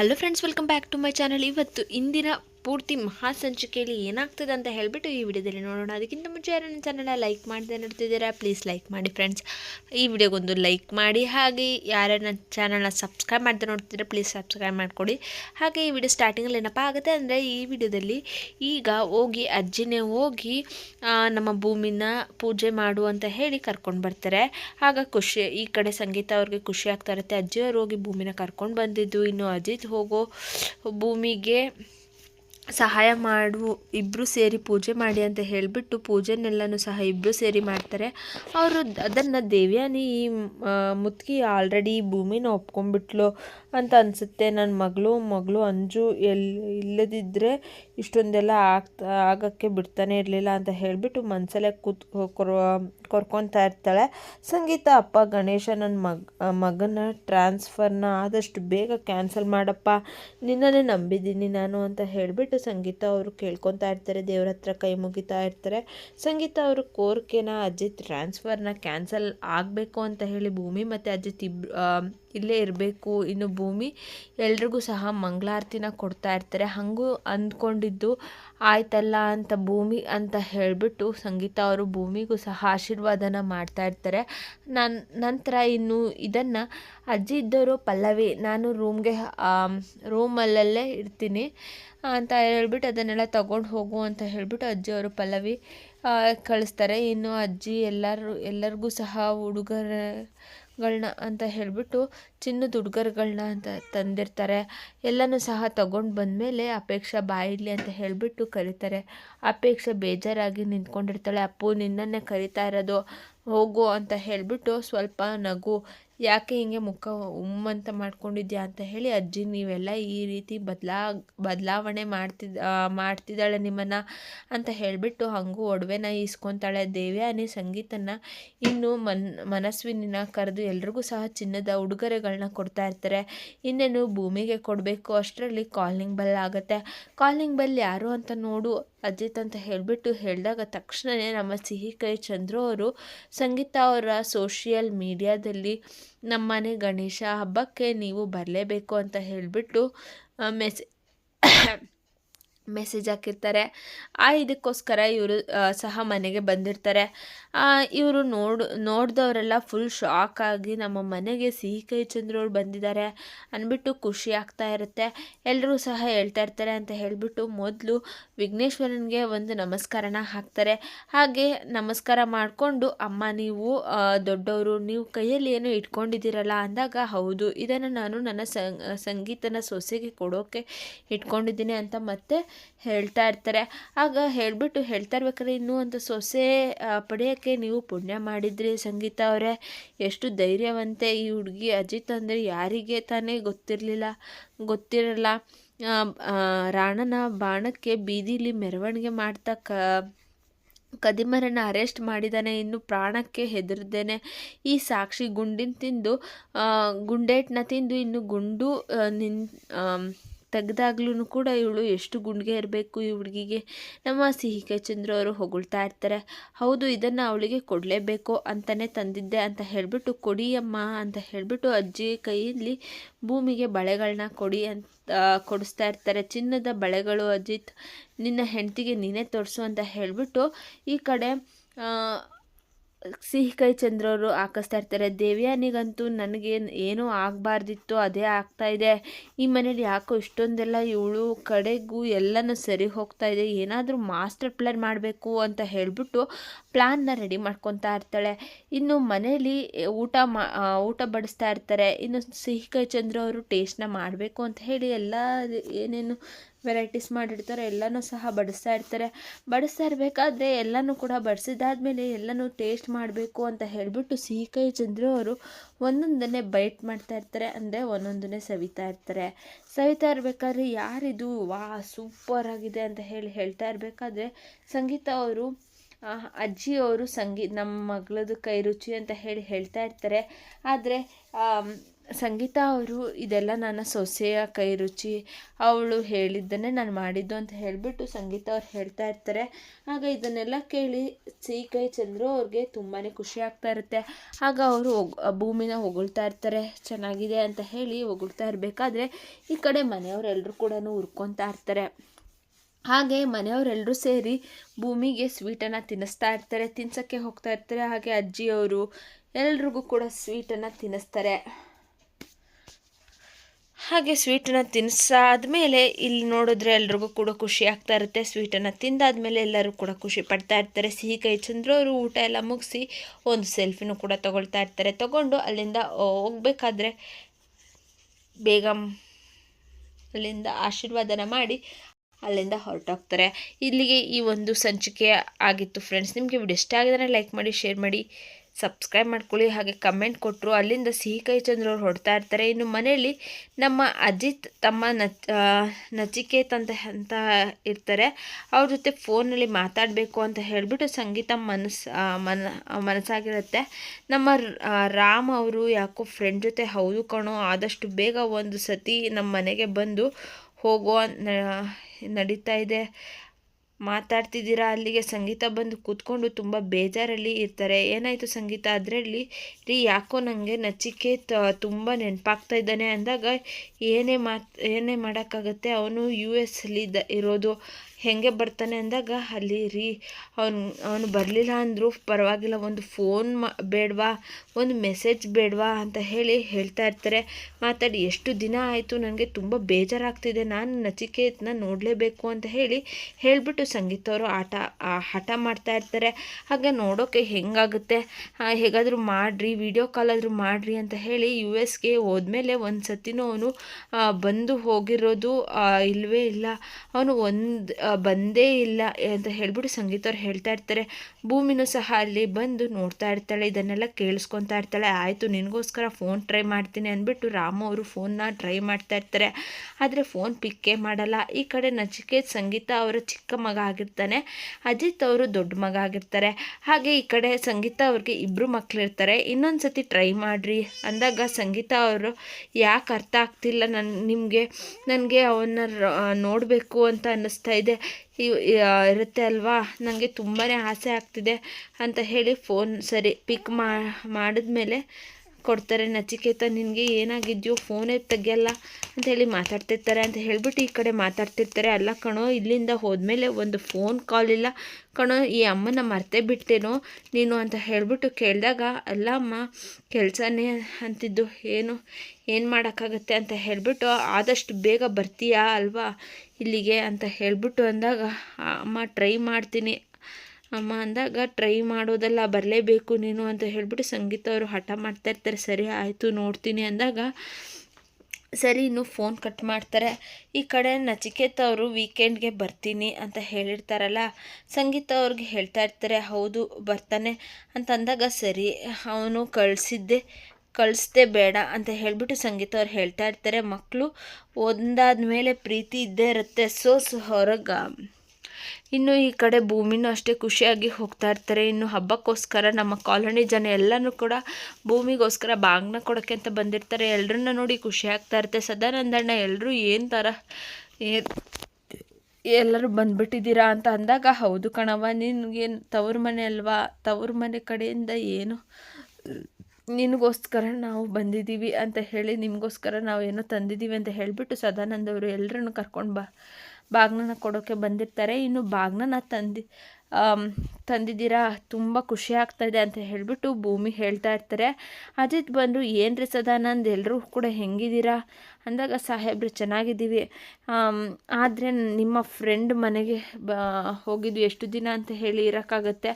Hello friends welcome back to my channel ಇವತ್ತು ಇಂದಿನ ಪೂರ್ತಿ ಮಹಾಸಂಚಿಕೆಯಲ್ಲಿ ಏನಾಗ್ತದೆ ಅಂತ ಹೇಳಿಬಿಟ್ಟು ಈ ವಿಡಿಯೋದಲ್ಲಿ ನೋಡೋಣ. ಅದಕ್ಕಿಂತ ಮುಂಚೆ ಯಾರು ನನ್ನ ಚಾನಲ್ನ ಲೈಕ್ ಮಾಡದೆ ನೋಡ್ತಿದ್ದೀರಾ ಪ್ಲೀಸ್ ಲೈಕ್ ಮಾಡಿ ಫ್ರೆಂಡ್ಸ್ ಈ ವಿಡಿಯೋಗೊಂದು ಲೈಕ್ ಮಾಡಿ, ಹಾಗೆ ಯಾರು ನನ್ನ ಚಾನಲ್ನ ಸಬ್ಸ್ಕ್ರೈಬ್ ಮಾಡದೆ ನೋಡ್ತಿದ್ದೀರಾ ಪ್ಲೀಸ್ ಸಬ್ಸ್ಕ್ರೈಬ್ ಮಾಡಿಕೊಡಿ. ಹಾಗೆ ಈ ವಿಡಿಯೋ ಸ್ಟಾರ್ಟಿಂಗಲ್ಲಿ ಏನಪ್ಪ ಆಗುತ್ತೆ ಅಂದರೆ, ಈ ವಿಡಿಯೋದಲ್ಲಿ ಈಗ ಹೋಗಿ, ಅಜ್ಜಿನೇ ಹೋಗಿ ನಮ್ಮ ಭೂಮಿನ ಪೂಜೆ ಮಾಡು ಅಂತ ಹೇಳಿ ಕರ್ಕೊಂಡು ಬರ್ತಾರೆ. ಆಗ ಖುಷಿ, ಈ ಕಡೆ ಸಂಗೀತ ಅವ್ರಿಗೆ ಖುಷಿ ಆಗ್ತಾ ಇರುತ್ತೆ. ಅಜ್ಜಿಯವ್ರು ಹೋಗಿ ಭೂಮಿನ ಕರ್ಕೊಂಡು ಬಂದಿದ್ದು. ಇನ್ನು ಅಜಿತ್ ಹೋಗೋ ಭೂಮಿಗೆ ಸಹಾಯ ಮಾಡು ಇಬ್ಬರು ಸೇರಿ ಪೂಜೆ ಮಾಡಿ ಅಂತ ಹೇಳಿಬಿಟ್ಟು ಪೂಜೆನೆಲ್ಲನೂ ಸಹ ಇಬ್ಬರು ಸೇರಿ ಮಾಡ್ತಾರೆ. ಅವರು ಅದನ್ನು ದೇವ್ಯಾನಿ ಈ ಮುತ್ಕಿ ಆಲ್ರೆಡಿ ಭೂಮಿನ ಒಪ್ಕೊಂಡ್ಬಿಟ್ಲು ಅಂತ ಅನಿಸುತ್ತೆ. ನನ್ನ ಮಗಳು ಮಗಳು ಅಂಜು ಎಲ್ಲಿ ಇಲ್ಲದಿದ್ದರೆ ಇಷ್ಟೊಂದೆಲ್ಲ ಆಗ್ತಾ, ಆಗೋಕ್ಕೆ ಬಿಡ್ತಾನೆ ಇರಲಿಲ್ಲ ಅಂತ ಹೇಳಿಬಿಟ್ಟು ಮನಸಲ್ಲೇ ಕೂತ್, ಕೊರ್, ಕೊರ್ಕೊತಾ ಇರ್ತಾಳೆ. ಸಂಗೀತ, ಅಪ್ಪ, ಗಣೇಶ ನನ್ನ ಮಗ ಮಗನ ಟ್ರಾನ್ಸ್ಫರ್ನ ಆದಷ್ಟು ಬೇಗ ಕ್ಯಾನ್ಸಲ್ ಮಾಡಪ್ಪ. ನಿನ್ನನ್ನೇ ನಂಬಿದ್ದೀನಿ ನಾನು ಅಂತ ಹೇಳಿಬಿಟ್ಟು ಸಂಗೀತ ಅವರು ಕೇಳ್ಕೊತಾ ಇರ್ತಾರೆ, ದೇವ್ರ ಹತ್ರ ಕೈ ಮುಗಿತಾ ಇರ್ತಾರೆ. ಸಂಗೀತ ಅವರು ಕೋರಿಕೆನ ಅಜಿತ್ ಟ್ರಾನ್ಸ್ಫರ್ನ ಕ್ಯಾನ್ಸಲ್ ಆಗಬೇಕು ಅಂತ ಹೇಳಿ ಭೂಮಿ ಮತ್ತು ಅಜಿತ್ ಇಬ್ರು ಇಲ್ಲೇ ಇರಬೇಕು, ಇನ್ನು ಭೂಮಿ ಎಲ್ರಿಗೂ ಸಹ ಮಂಗಳಾರತಿನ ಕೊಡ್ತಾ ಇರ್ತಾರೆ. ಹಾಗೂ ಅಂದ್ಕೊಂಡಿದ್ದು ಆಯ್ತಲ್ಲ ಅಂತ ಭೂಮಿ ಅಂತ ಹೇಳಿಬಿಟ್ಟು ಸಂಗೀತ ಅವರು ಭೂಮಿಗೂ ಸಹ ಆಶೀರ್ವಾದನ ಮಾಡ್ತಾ ಇರ್ತಾರೆ. ನಾನು, ನಂತರ ಇನ್ನು ಇದನ್ನು ಅಜ್ಜಿ ಇದ್ದವರು ಪಲ್ಲವಿ, ನಾನು ರೂಮ್ಗೆ ರೂಮಲ್ಲೇ ಇರ್ತೀನಿ ಅಂತ ಹೇಳ್ಬಿಟ್ಟು ಅದನ್ನೆಲ್ಲ ತಗೊಂಡು ಹೋಗು ಅಂತ ಹೇಳಿಬಿಟ್ಟು ಅಜ್ಜಿಯವರು ಪಲ್ಲವಿ ಕಳಿಸ್ತಾರೆ. ಇನ್ನು ಅಜ್ಜಿ ಎಲ್ಲರೂ, ಎಲ್ಲರಿಗೂ ಸಹ ಉಡುಗೊರೆಗಳನ್ನ ಅಂತ ಹೇಳಿಬಿಟ್ಟು ಚಿನ್ನದ ಉಡುಗೊರೆಗಳನ್ನ ಅಂತ ತಂದಿರ್ತಾರೆ. ಎಲ್ಲನೂ ಸಹ ತಗೊಂಡು ಬಂದಮೇಲೆ ಅಪೇಕ್ಷಾ ಬಾಯಿರಲಿ ಅಂತ ಹೇಳಿಬಿಟ್ಟು ಕರೀತಾರೆ. ಅಪೇಕ್ಷೆ ಬೇಜಾರಾಗಿ ನಿಂತ್ಕೊಂಡಿರ್ತಾಳೆ. ಅಪ್ಪು, ನಿನ್ನನ್ನೇ ಕರಿತಾ ಇರೋದು ಹೋಗು ಅಂತ ಹೇಳಿಬಿಟ್ಟು ಸ್ವಲ್ಪ ನಗು ಯಾಕೆ ಹಿಂಗೆ ಮುಖ ಉಮ್ಮಂತ ಮಾಡ್ಕೊಂಡಿದ್ಯಾ ಅಂತ ಹೇಳಿ ಅಜ್ಜಿ, ನೀವೆಲ್ಲ ಈ ರೀತಿ ಬದಲಾ, ಬದಲಾವಣೆ ಮಾಡ್ತಿದ್ದ ಮಾಡ್ತಿದ್ದಾಳೆ ನಿಮ್ಮನ್ನು ಅಂತ ಹೇಳಿಬಿಟ್ಟು ಹಾಗೂ ಒಡವೆನ ಈಸ್ಕೊತಾಳೆ. ದೇವ್ಯಾನಿ ಸಂಗೀತನ ಇನ್ನು ಮನ್ ಮನಸ್ವಿನ ಕರೆದು ಎಲ್ರಿಗೂ ಸಹ ಚಿನ್ನದ ಉಡುಗೊರೆಗಳನ್ನ ಕೊಡ್ತಾ ಇರ್ತಾರೆ. ಇನ್ನೇನು ಭೂಮಿಗೆ ಕೊಡಬೇಕು, ಅಷ್ಟರಲ್ಲಿ ಕಾಲಿಂಗ್ ಬೆಲ್ ಆಗುತ್ತೆ. ಕಾಲಿಂಗ್ ಬೆಲ್ ಯಾರು ಅಂತ ನೋಡು, ಅಜಿತ್ ಅಂತ ಹೇಳಿಬಿಟ್ಟು ಹೇಳಿದಾಗ ತಕ್ಷಣವೇ ನಮ್ಮ ಸಿಹಿ ಕೈ ಚಂದ್ರು ಅವರು ಸಂಗೀತ ಅವರ ಸೋಷಿಯಲ್ ಮೀಡಿಯಾದಲ್ಲಿ ನಮ್ಮನೆ ಗಣೇಶ ಹಬ್ಬಕ್ಕೆ ನೀವು ಬರಲೇಬೇಕು ಅಂತ ಹೇಳಿಬಿಟ್ಟು ಮೆಸೆ ಮೆಸೇಜ್ ಹಾಕಿರ್ತಾರೆ. ಆ ಇದಕ್ಕೋಸ್ಕರ ಇವರು ಸಹ ಮನೆಗೆ ಬಂದಿರ್ತಾರೆ. ಇವರು ನೋಡು, ನೋಡಿದವರೆಲ್ಲ ಫುಲ್ ಶಾಕ್ ಆಗಿ ನಮ್ಮ ಮನೆಗೆ ಸಿಹಿ ಕೈ ಚಂದ್ರವ್ರು ಬಂದಿದ್ದಾರೆ ಅಂದ್ಬಿಟ್ಟು ಖುಷಿ ಆಗ್ತಾ ಇರುತ್ತೆ. ಎಲ್ಲರೂ ಸಹ ಹೇಳ್ತಾ ಇರ್ತಾರೆ ಅಂತ ಹೇಳಿಬಿಟ್ಟು ಮೊದಲು ವಿಘ್ನೇಶ್ವರನಿಗೆ ಒಂದು ನಮಸ್ಕಾರನ ಹಾಕ್ತಾರೆ. ಹಾಗೆ ನಮಸ್ಕಾರ ಮಾಡಿಕೊಂಡು, ಅಮ್ಮ ನೀವು ದೊಡ್ಡವರು, ನೀವು ಕೈಯಲ್ಲಿ ಏನೋ ಇಟ್ಕೊಂಡಿದ್ದೀರಲ್ಲ ಅಂದಾಗ, ಹೌದು, ಇದನ್ನು ನಾನು ನನ್ನ ಸಂಗೀತನ ಸೊಸೆಗೆ ಕೊಡೋಕೆ ಇಟ್ಕೊಂಡಿದ್ದೀನಿ ಅಂತ ಮತ್ತೆ ಹೇಳ್ತಾ ಇರ್ತಾರೆ. ಆಗ ಹೇಳಿಬಿಟ್ಟು ಹೇಳ್ತಾ ಇರ್ಬೇಕಾದ್ರೆ ಇನ್ನೂ ಅಂತ ಸೊಸೆ ಪಡೆಯೋಕ್ಕೆ ನೀವು ಪುಣ್ಯ ಮಾಡಿದ್ರಿ ಸಂಗೀತ ಅವರೇ. ಎಷ್ಟು ಧೈರ್ಯವಂತೆ ಈ ಹುಡುಗಿ ಅಜಿತ್ ಅಂದರೆ ಯಾರಿಗೆ ತಾನೇ ಗೊತ್ತಿರಲಿಲ್ಲ. ಗೊತ್ತಿರಲ್ಲ. ರಾಣನ ಬಾಣಕ್ಕೆ ಬೀದಿಲಿ ಮೆರವಣಿಗೆ ಮಾಡ್ತಾ ಕ, ಕದಿಮರನ್ನ ಅರೆಸ್ಟ್ ಮಾಡಿದ್ದಾನೆ ಇನ್ನು ಪ್ರಾಣಕ್ಕೆ ಹೆದರ್ದೇನೆ. ಈ ಸಾಕ್ಷಿ ಗುಂಡಿನ ತಿಂದು ಗುಂಡೇಟ್ನ ತಿಂದು ಇನ್ನು ಗುಂಡು ನಿನ್ ತೆಗ್ದಾಗ್ಲೂ ಕೂಡ ಇವಳು ಎಷ್ಟು ಗುಂಡ್ಗೆ ಇರಬೇಕು ಈ ಹುಡುಗಿಗೆ. ನಮ್ಮ ಸಿಹಿಕೆ ಚಂದ್ರ ಅವರು ಹೊಗಳ್ತಾ ಇರ್ತಾರೆ. ಹೌದು, ಇದನ್ನು ಅವಳಿಗೆ ಕೊಡಲೇಬೇಕು ಅಂತಲೇ ತಂದಿದ್ದೆ ಅಂತ ಹೇಳಿಬಿಟ್ಟು ಕೊಡಿಯಮ್ಮ ಅಂತ ಹೇಳಿಬಿಟ್ಟು ಅಜ್ಜಿ ಕೈಯಲ್ಲಿ ಭೂಮಿಗೆ ಬಳೆಗಳನ್ನ ಕೊಡಿ ಅಂತ ಕೊಡಿಸ್ತಾ ಇರ್ತಾರೆ. ಚಿನ್ನದ ಬಳೆಗಳು ಅಜಿತ್, ನಿನ್ನ ಹೆಂಡತಿಗೆ ನೀನೇ ತೋರಿಸು ಅಂತ ಹೇಳಿಬಿಟ್ಟು ಈ ಕಡೆ ಸಿಹಿ ಚಂದ್ರವರು ಹಾಕಿಸ್ತಾ ಇರ್ತಾರೆ. ದೇವ್ಯಾನಿಗಂತೂ ನನಗೆ ಏನೂ ಆಗಬಾರ್ದಿತ್ತು, ಅದೇ ಆಗ್ತಾ ಇದೆ. ಈ ಮನೇಲಿ ಯಾಕೋ ಇಷ್ಟೊಂದೆಲ್ಲ ಇವಳು ಕಡೆಗೂ ಎಲ್ಲನೂ ಸರಿ ಹೋಗ್ತಾ ಇದೆ. ಏನಾದರೂ ಮಾಸ್ಟರ್ ಪ್ಲ್ಯಾನ್ ಮಾಡಬೇಕು ಅಂತ ಹೇಳಿಬಿಟ್ಟು ಪ್ಲ್ಯಾನ್ನ ರೆಡಿ ಮಾಡ್ಕೊತಾ ಇರ್ತಾಳೆ. ಇನ್ನು ಮನೇಲಿ ಊಟ ಮಾ ಊಟ ಬಡಿಸ್ತಾ ಇರ್ತಾರೆ. ಇನ್ನು ಸಿಹಿ ಚಂದ್ರ ಅವರು ಟೇಸ್ಟ್ನ ಮಾಡಬೇಕು ಅಂತ ಹೇಳಿ ಎಲ್ಲ ಏನೇನು ವೆರೈಟೀಸ್ ಮಾಡಿರ್ತಾರೆ ಎಲ್ಲನೂ ಸಹ ಬಡಿಸ್ತಾ ಇರ್ತಾರೆ. ಬಡಿಸ್ತಾ ಇರಬೇಕಾದ್ರೆ ಎಲ್ಲನೂ ಕೂಡ ಬಡಿಸಿದಾದ್ಮೇಲೆ ಎಲ್ಲನೂ ಟೇಸ್ಟ್ ಮಾಡಬೇಕು ಅಂತ ಹೇಳಿಬಿಟ್ಟು ಕೈ ಚಂದ್ರು ಅವರು ಒಂದೊಂದನ್ನೇ ಬೈಟ್ ಮಾಡ್ತಾ ಇರ್ತಾರೆ, ಅಂದರೆ ಒಂದೊಂದನ್ನೇ ಸವಿತಾ ಇರ್ತಾರೆ. ಸವಿತಾ ಇರಬೇಕಾದ್ರೆ ಯಾರಿದು? ವಾ ಸೂಪರ್ ಆಗಿದೆ ಅಂತ ಹೇಳಿ ಹೇಳ್ತಾ ಇರಬೇಕಾದ್ರೆ ಸಂಗೀತ ಅವರು ಅಜ್ಜಿಯವರು ಸಂಗೀತ ನಮ್ಮ ಮಗಳದು ಕೈ ರುಚಿ ಅಂತ ಹೇಳಿ ಹೇಳ್ತಾ ಇರ್ತಾರೆ. ಆದರೆ ಸಂಗೀತ ಅವರು ಇದೆಲ್ಲ ನನ್ನ ಸೊಸೆಯ ಕೈ ರುಚಿ ಅವಳು ಹೇಳಿದ್ದನ್ನೇ ನಾನು ಮಾಡಿದ್ದು ಅಂತ ಹೇಳಿಬಿಟ್ಟು ಸಂಗೀತ ಅವ್ರು ಹೇಳ್ತಾ ಇರ್ತಾರೆ. ಆಗ ಇದನ್ನೆಲ್ಲ ಕೇಳಿ ಸಿ ಕೈ ಚಂದ್ರು ಅವ್ರಿಗೆ ತುಂಬಾ ಖುಷಿ ಆಗ್ತಾ ಇರುತ್ತೆ. ಆಗ ಅವರು ಭೂಮಿನ ಹೊಗಳ್ತಾ ಇರ್ತಾರೆ. ಚೆನ್ನಾಗಿದೆ ಅಂತ ಹೇಳಿ ಹೊಗಳ್ತಾ ಇರಬೇಕಾದ್ರೆ ಈ ಕಡೆ ಮನೆಯವರೆಲ್ಲರೂ ಕೂಡ ಹುರ್ಕೊತಾ ಇರ್ತಾರೆ. ಹಾಗೆ ಮನೆಯವರೆಲ್ಲರೂ ಸೇರಿ ಭೂಮಿಗೆ ಸ್ವೀಟನ್ನು ತಿನ್ನಿಸ್ತಾ ಇರ್ತಾರೆ. ತಿನ್ಸೋಕ್ಕೆ ಹೋಗ್ತಾ ಇರ್ತಾರೆ. ಹಾಗೆ ಅಜ್ಜಿಯವರು ಎಲ್ರಿಗೂ ಕೂಡ ಸ್ವೀಟನ್ನು ತಿನ್ನಿಸ್ತಾರೆ. ಹಾಗೆ ಸ್ವೀಟನ್ನು ತಿನ್ನಿಸಾದ್ಮೇಲೆ ಇಲ್ಲಿ ನೋಡಿದ್ರೆ ಎಲ್ರಿಗೂ ಕೂಡ ಖುಷಿ ಆಗ್ತಾ ಇರುತ್ತೆ. ಸ್ವೀಟನ್ನು ತಿಂದಾದ್ಮೇಲೆ ಎಲ್ಲರೂ ಕೂಡ ಖುಷಿ ಪಡ್ತಾ ಇರ್ತಾರೆ. ಸಿಹಿ ಕೈ ಚಂದ್ರು ಅವರು ಊಟ ಎಲ್ಲ ಮುಗಿಸಿ ಒಂದು ಸೆಲ್ಫಿನೂ ಕೂಡ ತೊಗೊಳ್ತಾ ಇರ್ತಾರೆ. ತೊಗೊಂಡು ಅಲ್ಲಿಂದ ಹೋಗ್ಬೇಕಾದ್ರೆ ಬೇಗ ಅಲ್ಲಿಂದ ಆಶೀರ್ವಾದನ ಮಾಡಿ ಅಲ್ಲಿಂದ ಹೊರಟೋಗ್ತಾರೆ. ಇಲ್ಲಿಗೆ ಈ ಒಂದು ಸಂಚಿಕೆ ಆಗಿತ್ತು ಫ್ರೆಂಡ್ಸ್ ನಿಮಗೆ ವಿಡಿಯೋ ಇಷ್ಟ ಆಗಿದ್ರೆ ಲೈಕ್ ಮಾಡಿ ಶೇರ್ ಮಾಡಿ. ಸಬ್ಸ್ಕ್ರೈಬ್ ಮಾಡ್ಕೊಳ್ಳಿ, ಹಾಗೆ ಕಮೆಂಟ್ ಕೊಟ್ಟರು ಅಲ್ಲಿಂದ ಸಿಹಿ ಕೈ ಚಂದ್ರವ್ರು ಹೊಡ್ತಾ ಇರ್ತಾರೆ. ಇನ್ನು ಮನೆಯಲ್ಲಿ ನಮ್ಮ ಅಜಿತ್ ತಮ್ಮ ನಚ್ ನಚಿಕೇತ್ ಅಂತ ಅಂತ ಇರ್ತಾರೆ. ಅವ್ರ ಜೊತೆ ಫೋನಲ್ಲಿ ಮಾತಾಡಬೇಕು ಅಂತ ಹೇಳಿಬಿಟ್ಟು ಸಂಗೀತ ಮನಸ್ಸು ಮನ ಮನಸ್ಸಾಗಿರುತ್ತೆ. ನಮ್ಮ ರಾಮ್ ಅವರು ಯಾಕೋ ಫ್ರೆಂಡ್ ಜೊತೆ, ಹೌದು ಕಣೋ, ಆದಷ್ಟು ಬೇಗ ಒಂದು ಸತಿ ನಮ್ಮ ಮನೆಗೆ ಬಂದು ಹೋಗೋ ನಡೀತಾ ಇದೆ. ಮಾತಾಡ್ತಿದ್ದೀರಾ? ಅಲ್ಲಿಗೆ ಸಂಗೀತ ಬಂದು ಕೂತ್ಕೊಂಡು ತುಂಬ ಬೇಜಾರಲ್ಲಿ ಇರ್ತಾರೆ. ಏನಾಯಿತು ಸಂಗೀತ? ಅದರಲ್ಲಿ ರೀ ಯಾಕೋ ನನಗೆ ನಚಿಕೆ ತುಂಬ ನೆನಪಾಗ್ತಾ ಇದ್ದಾನೆ ಅಂದಾಗ ಏನೇ ಮಾತು, ಏನೇ ಮಾಡೋಕ್ಕಾಗತ್ತೆ ಅವನು ಯು ಎಸ್ ಅಲ್ಲಿ ಇರೋದು. ಹೇಗೆ ಬರ್ತಾನೆ ಅಂದಾಗ, ಅಲ್ಲಿ ರೀ, ಅವನು ಅವನು ಬರಲಿಲ್ಲ ಅಂದರೂ ಪರವಾಗಿಲ್ಲ, ಒಂದು ಫೋನ್ ಮಾ, ಬೇಡವಾ, ಒಂದು ಮೆಸೇಜ್ ಬೇಡವಾ ಅಂತ ಹೇಳಿ ಹೇಳ್ತಾ ಇರ್ತಾರೆ. ಮಾತಾಡಿ, ಎಷ್ಟು ದಿನ ಆಯಿತು, ನನಗೆ ತುಂಬ ಬೇಜಾರಾಗ್ತಿದೆ, ನಾನು ನಚಿಕೇತನ ನೋಡಲೇಬೇಕು ಅಂತ ಹೇಳಿ ಹೇಳಿಬಿಟ್ಟು ಸಂಗೀತ ಅವರು ಆಟ ಹಠ ಮಾಡ್ತಾ ಇರ್ತಾರೆ. ಹಾಗೆ ನೋಡೋಕೆ ಹೆಂಗಾಗುತ್ತೆ? ಹೇಗಾದರೂ ಮಾಡಿರಿ ವಿಡಿಯೋ ಕಾಲ್ ಆದರೂ ಮಾಡಿರಿ ಅಂತ ಹೇಳಿ ಯು ಎಸ್ಗೆ ಹೋದ್ಮೇಲೆ ಒಂದು ಸತಿನೂ ಅವನು ಬಂದು ಹೋಗಿರೋದು ಇಲ್ಲವೇ ಇಲ್ಲ. ಅವನು ಒಂದು ಬಂದೇ ಇಲ್ಲ ಅಂತ ಹೇಳ್ಬಿಟ್ಟು ಸಂಗೀತ ಅವ್ರು ಹೇಳ್ತಾ ಇರ್ತಾರೆ. ಭೂಮಿನೂ ಸಹ ಅಲ್ಲಿ ಬಂದು ನೋಡ್ತಾ ಇರ್ತಾಳೆ, ಇದನ್ನೆಲ್ಲ ಕೇಳಿಸ್ಕೊತಾ ಇರ್ತಾಳೆ. ಆಯಿತು, ನಿನಗೋಸ್ಕರ ಫೋನ್ ಟ್ರೈ ಮಾಡ್ತೀನಿ ಅಂದ್ಬಿಟ್ಟು ರಾಮ ಅವರು ಫೋನ್ನ ಟ್ರೈ ಮಾಡ್ತಾ ಇರ್ತಾರೆ. ಆದರೆ ಫೋನ್ ಪಿಕ್ಕೇ ಮಾಡಲ್ಲ. ಈ ಕಡೆ ನಚಿಕೇತ್ ಸಂಗೀತ ಅವರ ಚಿಕ್ಕ ಮಗ ಆಗಿರ್ತಾನೆ, ಅಜಿತ್ ಅವರು ದೊಡ್ಡ ಮಗ ಆಗಿರ್ತಾರೆ. ಹಾಗೆ ಈ ಕಡೆ ಸಂಗೀತ ಅವ್ರಿಗೆ ಇಬ್ಬರು ಮಕ್ಕಳಿರ್ತಾರೆ ಇನ್ನೊಂದು ಸತಿ ಟ್ರೈ ಮಾಡಿರಿ ಅಂದಾಗ ಸಂಗೀತ ಅವರು, ಯಾಕೆ ಅರ್ಥ ಆಗ್ತಿಲ್ಲ ನನ್ನ ನಿಮಗೆ, ನನಗೆ ಅವನ್ನ ನೋಡಬೇಕು ಅಂತ ಅನ್ನಿಸ್ತಾ ಇದೆ. ಇರುತ್ತೆ ಅಲ್ವಾ? ನನಗೆ ತುಂಬಾ ಆಸೆ ಆಗ್ತಿದೆ ಅಂತ ಹೇಳಿ ಫೋನ್ ಸರಿ ಪಿಕ್ ಮಾಡಿದ್ಮೇಲೆ ಕೊಡ್ತಾರೆ. ನಚಿಕೇತ, ನಿನಗೆ ಏನಾಗಿದೆಯೋ ಫೋನೇ ತೆಗಿಯಲ್ಲ ಅಂತ ಹೇಳಿ ಮಾತಾಡ್ತಿರ್ತಾರೆ ಅಂತ ಹೇಳಿಬಿಟ್ಟು ಈ ಕಡೆ ಮಾತಾಡ್ತಿರ್ತಾರೆ. ಅಲ್ಲ ಕಣೋ, ಇಲ್ಲಿಂದ ಹೋದ್ಮೇಲೆ ಒಂದು ಫೋನ್ ಕಾಲ್ ಇಲ್ಲ. ಕಣೋ, ಈ ಅಮ್ಮನ ಮರ್ತೇ ಬಿಟ್ಟೇನೋ ನೀನು ಅಂತ ಹೇಳಿಬಿಟ್ಟು ಕೇಳಿದಾಗ, ಅಲ್ಲ ಅಮ್ಮ, ಕೆಲಸನೇ ಅಂತಿದ್ದು, ಏನು ಏನು ಮಾಡೋಕ್ಕಾಗತ್ತೆ ಅಂತ ಹೇಳಿಬಿಟ್ಟು, ಆದಷ್ಟು ಬೇಗ ಬರ್ತೀಯಾ ಅಲ್ವಾ? ಇಲ್ಲಿಗೆ ಅಂತ ಹೇಳಿಬಿಟ್ಟು ಅಂದಾಗ ಅಮ್ಮ ಟ್ರೈ ಮಾಡ್ತೀನಿ. ಅಮ್ಮ ಅಂದಾಗ ಟ್ರೈ ಮಾಡೋದಲ್ಲ ಬರಲೇಬೇಕು ನೀನು ಅಂತ ಹೇಳಿಬಿಟ್ಟು ಸಂಗೀತ ಅವರು ಹಠ ಮಾಡ್ತಾ ಇರ್ತಾರೆ. ಸರಿ, ಆಯಿತು, ನೋಡ್ತೀನಿ ಅಂದಾಗ, ಸರಿ, ಇನ್ನು ಫೋನ್ ಕಟ್ ಮಾಡ್ತಾರೆ. ಈ ಕಡೆ ನಚಿಕೇತ್ ಅವರು ವೀಕೆಂಡ್ಗೆ ಬರ್ತೀನಿ ಅಂತ ಹೇಳಿರ್ತಾರಲ್ಲ, ಸಂಗೀತ ಅವ್ರಿಗೆ ಹೇಳ್ತಾ ಇರ್ತಾರೆ, ಹೌದು, ಬರ್ತಾನೆ ಅಂತಂದಾಗ ಸರಿ, ಅವನು ಕಳಿಸಿದ್ದೆ. ಕಳಿಸ್ದೆ ಬೇಡ ಅಂತ ಹೇಳಿಬಿಟ್ಟು ಸಂಗೀತ ಅವ್ರು ಹೇಳ್ತಾ ಇರ್ತಾರೆ. ಮಕ್ಕಳು ಒಂದಾದ ಮೇಲೆ ಪ್ರೀತಿ ಇದ್ದೇ ಇರುತ್ತೆ. ಸೊ ಹೊರಗೆ ಇನ್ನು ಈ ಕಡೆ ಭೂಮಿನೂ ಅಷ್ಟೇ ಖುಷಿಯಾಗಿ ಹೋಗ್ತಾ ಇರ್ತಾರೆ. ಇನ್ನು ಹಬ್ಬಕ್ಕೋಸ್ಕರ ನಮ್ಮ ಕಾಲೋನಿ ಜನ ಎಲ್ಲನೂ ಕೂಡ ಭೂಮಿಗೋಸ್ಕರ ಬಾಗ್ನ ಕೊಡೋಕ್ಕೆ ಅಂತ ಬಂದಿರ್ತಾರೆ. ಎಲ್ಲರನ್ನ ನೋಡಿ ಖುಷಿ ಆಗ್ತಾ ಇರುತ್ತೆ. ಸದಾನಂದಣ್ಣ ಎಲ್ಲರೂ ಏನು ಥರ ಎಲ್ಲರೂ ಬಂದ್ಬಿಟ್ಟಿದ್ದೀರಾ ಅಂತ ಅಂದಾಗ, ಹೌದು ಕಣವ ನಿನಗೇನು ತವ್ರ ಮನೆ ಅಲ್ವಾ? ತವ್ರ ಮನೆ ಕಡೆಯಿಂದ ಏನು ನಿನಗೋಸ್ಕರ ನಾವು ಬಂದಿದ್ದೀವಿ ಅಂತ ಹೇಳಿ ನಿಮಗೋಸ್ಕರ ನಾವು ಏನೋ ತಂದಿದ್ದೀವಿ ಅಂತ ಹೇಳಿಬಿಟ್ಟು ಸದಾನಂದವರು ಎಲ್ಲರನ್ನು ಕರ್ಕೊಂಡು ಬಾ. ಬಾಗ್ನನ ಕೊಡೋಕ್ಕೆ ಬಂದಿರ್ತಾರೆ. ಇನ್ನು ಬಾಗ್ನನ ತಂದು ತಂದಿದ್ದೀರಾ? ತುಂಬ ಖುಷಿ ಆಗ್ತಾಯಿದೆ ಅಂತ ಹೇಳಿಬಿಟ್ಟು ಭೂಮಿ ಹೇಳ್ತಾ ಇರ್ತಾರೆ. ಅಜಿತ್ ಬಂದು ಏನು ರೀ ಸದಾನಂದ್? ಎಲ್ಲರೂ ಕೂಡ ಹೆಂಗಿದ್ದೀರಾ? ಅಂದಾಗ, ಸಾಹೇಬ್ರು, ಚೆನ್ನಾಗಿದ್ದೀವಿ. ಆದರೆ ನಿಮ್ಮ ಫ್ರೆಂಡ್ ಮನೆಗೆ ಬ, ಹೋಗಿದ್ದು ಎಷ್ಟು ದಿನ ಅಂತ ಹೇಳಿ ಇರೋಕ್ಕಾಗತ್ತೆ.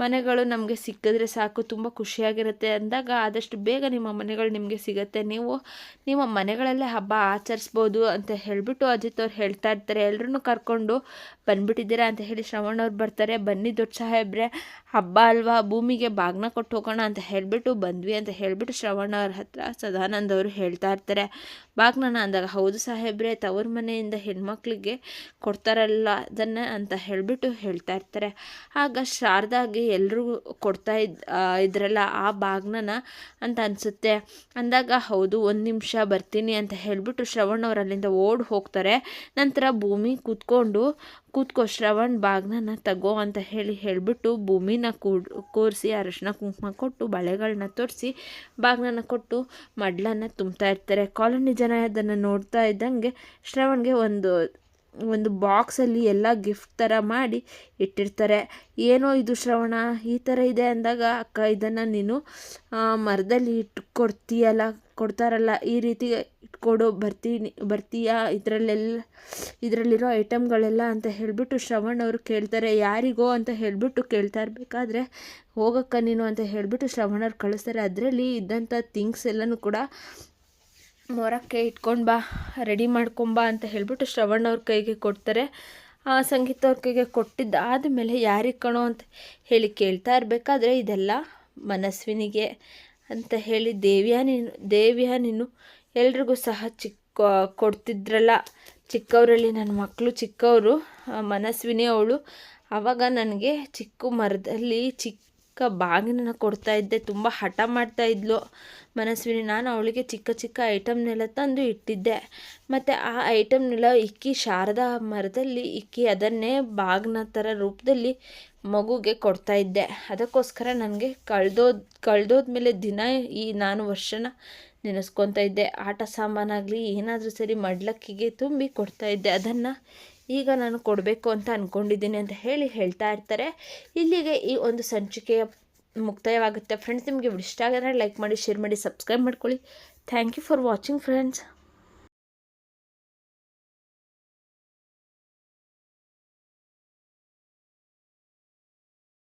ಮನೆಗಳು ನಮಗೆ ಸಿಕ್ಕಿದ್ರೆ ಸಾಕು, ತುಂಬ ಖುಷಿಯಾಗಿರುತ್ತೆ. ಅಂದಾಗ, ಆದಷ್ಟು ಬೇಗ ನಿಮ್ಮ ಮನೆಗಳು ನಿಮಗೆ ಸಿಗುತ್ತೆ. ನೀವು, ನಿಮ್ಮ ಮನೆಗಳಲ್ಲೇ ಹಬ್ಬ ಆಚರಿಸ್ಬೋದು ಅಂತ ಹೇಳಿಬಿಟ್ಟು ಅಜಿತ್ ಅವ್ರು ಹೇಳ್ತಾ ಇರ್ತಾರೆ. ಎಲ್ಲರೂ ಕರ್ಕೊಂಡು ಬಂದ್ಬಿಟ್ಟಿದ್ದೀರಾ ಅಂತ ಹೇಳಿ ಶ್ರವಣ್ ಅವ್ರು ಬರ್ತಾರೆ. ಬನ್ನಿ ದೊಡ್ಡ ಸಾಹೇಬ್ರೆ ಹಬ್ಬ ಅಲ್ವಾ, ಭೂಮಿಗೆ ಬಾಗ್ನ ಕೊಟ್ಟು ಹೋಗೋಣ ಅಂತ ಹೇಳಿಬಿಟ್ಟು ಬಂದ್ವಿ ಅಂತ ಹೇಳಿಬಿಟ್ಟು ಶ್ರವಣ ಅವ್ರ ಹತ್ರ ಸದಾನಂದ ಅವರು ಹೇಳ್ತಾ ಇರ್ತಾರೆ. ಬಾಗ್ನನ ಅಂದಾಗ, ಹೌದು ಸಾಹೇಬ್ರೆ ತವ್ರ ಮನೆಯಿಂದ ಹೆಣ್ಮಕ್ಳಿಗೆ ಕೊಡ್ತಾರಲ್ಲ ಅದನ್ನು ಅಂತ ಹೇಳಿಬಿಟ್ಟು ಹೇಳ್ತಾ ಇರ್ತಾರೆ. ಆಗ ಶಾರದಾಗೆ ಎಲ್ಲರೂ ಕೊಡ್ತಾ ಇದ್ ಇದ್ರಲ್ಲ ಆ ಬಾಗ್ನನ ಅಂತ ಅನಿಸುತ್ತೆ. ಅಂದಾಗ, ಹೌದು, ಒಂದು ನಿಮಿಷ ಬರ್ತೀನಿ ಅಂತ ಹೇಳಿಬಿಟ್ಟು ಶ್ರವಣ್ ಅವ್ರು ಅಲ್ಲಿಂದ ಓಡ್ ಹೋಗ್ತಾರೆ. ನಂತರ ಭೂಮಿ ಕೂತ್ಕೊಂಡು ಕೂತ್ಕೋ, ಶ್ರವಣ್ ಬಾಗ್ನನ್ನ ತಗೋ ಅಂತ ಹೇಳಿ ಹೇಳಿಬಿಟ್ಟು ಭೂಮಿನ ಕೂರಿಸಿ, ಅರಶಿನ ಕುಂಕುಮ ಕೊಟ್ಟು ಬಳೆಗಳನ್ನ ತೋರಿಸಿ ಬಾಗ್ನನ್ನ ಕೊಟ್ಟು ಮಡ್ಲನ್ನ ತುಂಬ್ತಾ ಇರ್ತಾರೆ. ಕಾಲೋನಿ ಜನ ಅದನ್ನು ನೋಡ್ತಾ ಇದ್ದಂಗೆ ಶ್ರವಣ್ಗೆ ಒಂದು ಒಂದು ಬಾಕ್ಸಲ್ಲಿ ಎಲ್ಲ ಗಿಫ್ಟ್ ಥರ ಮಾಡಿ ಇಟ್ಟಿರ್ತಾರೆ. ಏನೋ ಇದು ಶ್ರವಣ, ಈ ಥರ ಇದೆ ಅಂದಾಗ, ಅಕ್ಕ ಇದನ್ನು ನೀನು ಮರದಲ್ಲಿ ಇಟ್ಟು ಕೊಡ್ತೀಯಲ್ಲ ಕೊಡ್ತಾರಲ್ಲ ಈ ರೀತಿ ಇಟ್ಕೊಡು ಬರ್ತೀನಿ ಬರ್ತೀಯಾ ಇದರಲ್ಲೆಲ್ಲ ಇದರಲ್ಲಿರೋ ಐಟಮ್ಗಳೆಲ್ಲ ಅಂತ ಹೇಳಿಬಿಟ್ಟು ಶ್ರವಣ್ ಅವರು ಕೇಳ್ತಾರೆ. ಯಾರಿಗೋ ಅಂತ ಹೇಳಿಬಿಟ್ಟು ಕೇಳ್ತಾ ಇರಬೇಕಾದ್ರೆ ಹೋಗಕ್ಕ ನೀನು ಅಂತ ಹೇಳಿಬಿಟ್ಟು ಶ್ರವಣವ್ರು ಕಳಿಸ್ತಾರೆ. ಅದರಲ್ಲಿ ಇದ್ದಂಥ ಥಿಂಗ್ಸ್ ಎಲ್ಲನೂ ಕೂಡ ಮೊರಕ್ಕೆ ಇಟ್ಕೊಂಡು ಬಾ ರೆಡಿ ಮಾಡ್ಕೊಂಬಾ ಅಂತ ಹೇಳಿಬಿಟ್ಟು ಶ್ರವಣ್ ಅವ್ರ ಕೈಗೆ ಕೊಡ್ತಾರೆ. ಆ, ಸಂಗೀತ ಅವ್ರ ಕೈಗೆ ಕೊಟ್ಟಿದ್ದಾದ ಮೇಲೆ ಯಾರಿಗೆ ಕಣೋ ಅಂತ ಹೇಳಿ ಕೇಳ್ತಾ ಇರಬೇಕಾದ್ರೆ ಇದೆಲ್ಲ ಮನಸ್ವಿನಿಗೆ ಅಂತ ಹೇಳಿ ದೇವ್ಯಾ ನೀನು ದೇವ್ಯಾ ನೀನು ಎಲ್ರಿಗೂ ಸಹ ಚಿಕ್ಕ, ಕೊಡ್ತಿದ್ರಲ್ಲ. ಚಿಕ್ಕವರಲ್ಲಿ ನನ್ನ ಮಕ್ಕಳು ಚಿಕ್ಕವರು ಮನಸ್ವಿನಿ ಅವಳು. ಆವಾಗ ನನಗೆ ಚಿಕ್ಕ ಮರದಲ್ಲಿ ಚಿಕ್ಕ ಬಾಗಿನ ಕೊಡ್ತಾ ಇದ್ದೆ, ತುಂಬ ಹಠ ಮಾಡ್ತಾ ಇದ್ಲು ಮನಸ್ವಿನಿ. ನಾನು ಅವಳಿಗೆ ಚಿಕ್ಕ ಚಿಕ್ಕ ಐಟಮ್ನೆಲ್ಲ ತಂದು ಇಟ್ಟಿದ್ದೆ. ಮತ್ತು ಆ ಐಟಮ್ನೆಲ್ಲ ಇಕ್ಕಿ ಶಾರದಾ ಮರದಲ್ಲಿ ಇಕ್ಕಿ ಅದನ್ನೇ ಬಾಗಿನ ಥರ ರೂಪದಲ್ಲಿ ಮಗುಗೆ ಕೊಡ್ತಾ ಇದ್ದೆ. ಅದಕ್ಕೋಸ್ಕರ ನನಗೆ ಕಳೆದೋದ, ಕಳೆದೋದ್ಮೇಲೆ ದಿನ ಈ ನಾನು ವರ್ಷನ ನೆನೆಸ್ಕೊತಾ ಇದ್ದೆ. ಆಟ ಸಾಮಾನಾಗಲಿ ಏನಾದರೂ ಸರಿ ಮಡ್ಲಕ್ಕಿಗೆ ತುಂಬಿ ಕೊಡ್ತಾ ಇದ್ದೆ. ಅದನ್ನು ಈಗ ನಾನು ಕೊಡಬೇಕು ಅಂತ ಅಂದ್ಕೊಂಡಿದ್ದೀನಿ ಅಂತ ಹೇಳಿ ಹೇಳ್ತಾ ಇರ್ತಾರೆ. ಇಲ್ಲಿಗೆ ಈ ಒಂದು ಸಂಚಿಕೆಯ ಮುಕ್ತಾಯವಾಗುತ್ತೆ. ಫ್ರೆಂಡ್ಸ್, ನಿಮಗೆ ಇಷ್ಟ ಆಗಿದ್ರೆ ಲೈಕ್ ಮಾಡಿ, ಶೇರ್ ಮಾಡಿ, ಸಬ್ಸ್ಕ್ರೈಬ್ ಮಾಡ್ಕೊಳ್ಳಿ. Thank you for watching, friends.